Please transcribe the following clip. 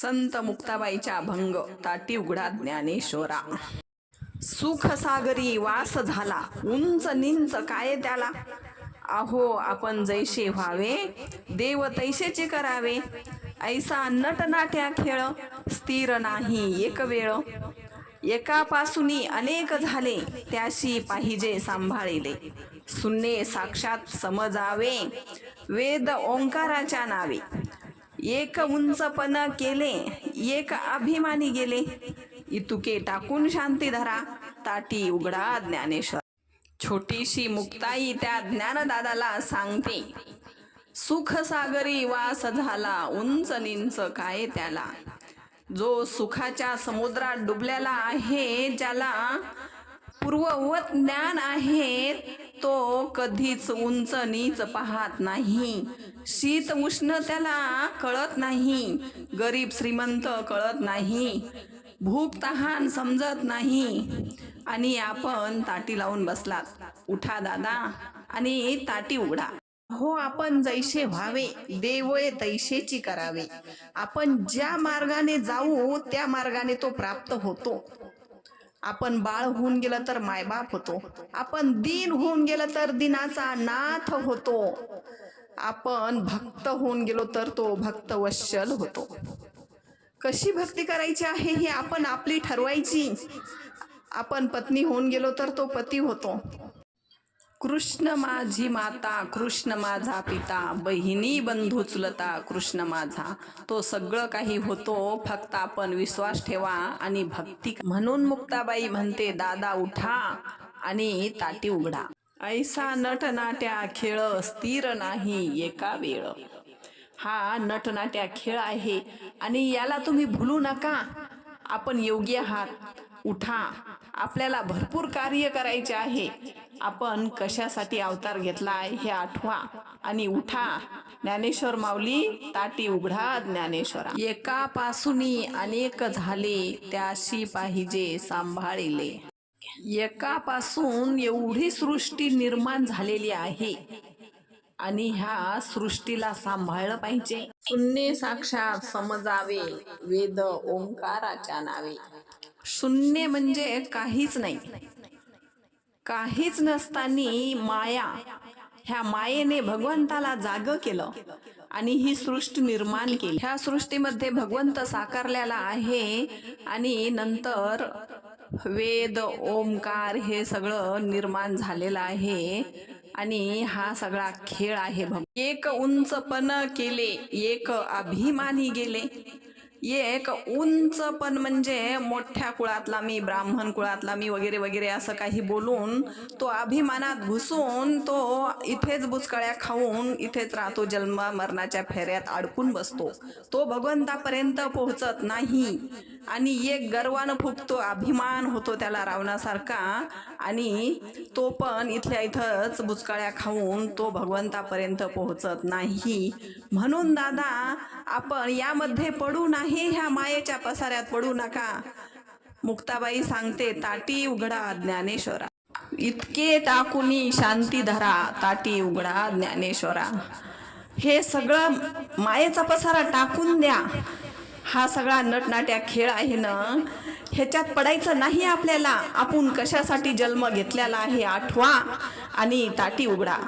संत मुक्ताबाईच्या भंग ताटी उघडा ज्ञानेश्वरा. सुख सागरी वास झाला उंच निंच काय त्याला? अहो आपण जैसे व्हावे देव तैसेचे करावे. ऐसा नटनाट्या खेळ स्थिर नाही एक वेळ. एकापासूनी अनेक झाले त्याशी पाहिजे सांभाळिले. सुन्ने साक्षात समजावे वेद ओंकाराच्या नावे. एक उंचपण केले एक अभिमानी गेले. इतुके टाकून शांती धरा ताटी उघडा ज्ञानेश्वर. छोटीशी मुक्ताई त्या ज्ञानदादाला सांगते सुख सागरी वास झाला उंच निंच काय त्याला? जो सुखाच्या समुद्रात डुबलेला आहे ज्याला पूर्ववत ज्ञान आहे तो कधीच उंच नीच पाहत नाही. शीत उष्ण त्याला कळत नाही. गरीब श्रीमंत कळत नाही. भूक तहान समजत नाही. आणि आपण ताटी लावून बसलात. उठा दादा आणि ताटी उघडा. हो आपण जैसे व्हावे देवय तैसेची करावे. आपण ज्या मार्गाने जाऊ त्या मार्गाने तो प्राप्त होतो. आपण बाळ होऊन गेलं तर मायबाप होतो. आपण दीन होऊन गेलं तर दिनाचा नाथ होतो. आपण भक्त होऊन गेलो तर तो भक्त वशल होतो. कशी भक्ती करायची आहे हे आपण आपली ठरवायची. आपण पत्नी होऊन गेलो तर तो पती होतो. कृष्ण माझी माता कृष्ण माझा पिता बहिणी बंधू चुलता कृष्ण माझा. तो सगळं काही होतो फक्त आपण विश्वास ठेवा आणि भक्ती म्हणून मुक्ताबाई म्हणते दादा उठा आणि ताटी उघडा. ऐसा नटनाट्या खेळ स्थिर नाही एका वेळ. हा नटनाट्या खेळ आहे आणि याला तुम्ही भूलू नका. आपण योग्य आहात. उठा. आपल्याला भरपूर कार्य करायचे आहे. आपण कशासाठी अवतार घेतलाय हे आठवा आणि उठा. ज्ञानेश्वर माऊली ताटी उघडा ज्ञानेश्वरा. एकापासूनी अनेक झाले त्याशी पाहिजे सांभाळिले. एकापासून एवढी सृष्टी निर्माण झालेली आहे आणि ह्या सृष्टीला सांभाळलं पाहिजे. शून्य साक्षात समजावे वेद ओंकाराच्या नावे. शून्य म्हणजे काहीच नाही. काहीच नसतानी माया ह्या मायेने भगवंताला जाग केलं आणि ही सृष्टी निर्माण केली. ह्या सृष्टीमध्ये भगवंत साकारलेला आहे आणि नंतर वेद ओमकार हे सगळं निर्माण झालेलं आहे आणि हा सगळा खेळ आहे भग एक उंचपण केले एक अभिमानी गेले. एक उंच पण म्हणजे मोठ्या कुळातला मी ब्राह्मण कुळातला मी वगैरे वगैरे असं काही बोलून तो अभिमानात घुसून तो इथेच बुचकळ्या खाऊन इथेच राहतो जन्म मरणाच्या फेऱ्यात अडकून बसतो. तो भगवंतापर्यंत पोहोचत नाही. आणि एक गर्वानं फुटतो अभिमान होतो त्याला रावणासारखा. आणि तो पण इथल्या इथंच बुचकाळ्या खाऊन तो भगवंतापर्यंत पोहोचत नाही. म्हणून दादा आपण यामध्ये पडू नाही ह्या मायेच्या पसाऱ्यात पडू नका. मुक्ताबाई सांगते ताटी उघडा ज्ञानेश्वरा. इतके टाकुनी शांती धरा ताटी उघडा ज्ञानेश्वरा. हे सगळं मायेचा पसारा टाकून द्या. हा सगळा नटनाट्या खेळ आहे ना ह्याच्यात पडायचं नाही आपल्याला. आपण कशासाठी जन्म घेतलेला आहे आठवा आणि ताटी उघडा.